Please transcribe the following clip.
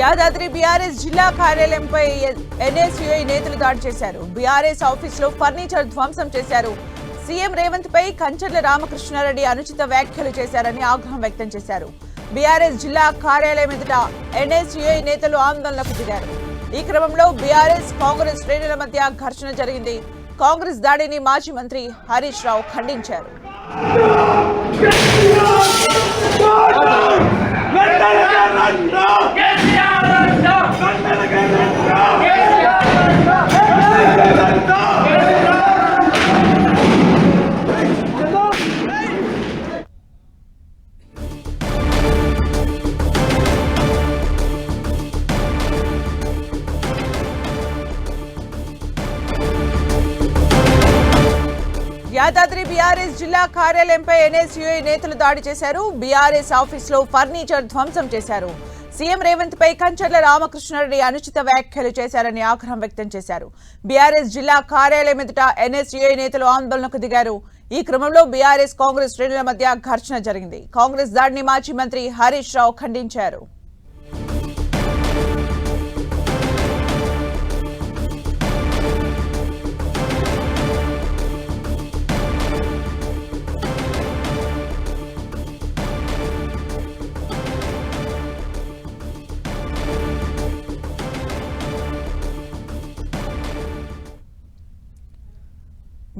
Yadadri BRS జిల్లా కార్యాలయంపై NSUI నేతలు దాడి చేశారు. బీఆర్ఎస్ ఆఫీస్లో ఫర్నిచర్ ధ్వంసం చేశారు. సీఎం రేవంత్ పై కంచర్ల రామకృష్ణారెడ్డి అనుచిత వ్యాఖ్యలు చేశారని ఆగ్రహం వ్యక్తం చేశారు. బీఆర్ఎస్ జిల్లా కార్యాలయం ఎదుట ఎన్ఎస్యుఐ నేతలు ఆందోళనకు దిగారు. ఈ క్రమంలో బీఆర్ఎస్ కాంగ్రెస్ శ్రేణుల మధ్య ఘర్షణ జరిగింది. కాంగ్రెస్ దాడిని మాజీ మంత్రి హరీష్ రావు ఖండించారు. యాదాద్రి బీఆర్ఎస్ జిల్లా కార్యాలయంపై ఎన్ఎస్యుఐ నేతలు దాడి చేశారు. బీఆర్ఎస్ ఆఫీస్లో ఫర్నిచర్ ధ్వంసం చేశారు. సీఎం రేవంత్ పై కంచర్ల రామకృష్ణారెడ్డి అనుచిత వ్యాఖ్యలు చేశారని ఆగ్రహం వ్యక్తం చేశారు. బీఆర్ఎస్ జిల్లా కార్యాలయం ఎదుట ఎన్ఎస్యుఐ నేతలు ఆందోళనకు దిగారు. ఈ క్రమంలో బీఆర్ఎస్ కాంగ్రెస్ శ్రేణుల మధ్య ఘర్షణ జరిగింది. కాంగ్రెస్ దాడిని మాజీ మంత్రి హరీష్ రావు ఖండించారు.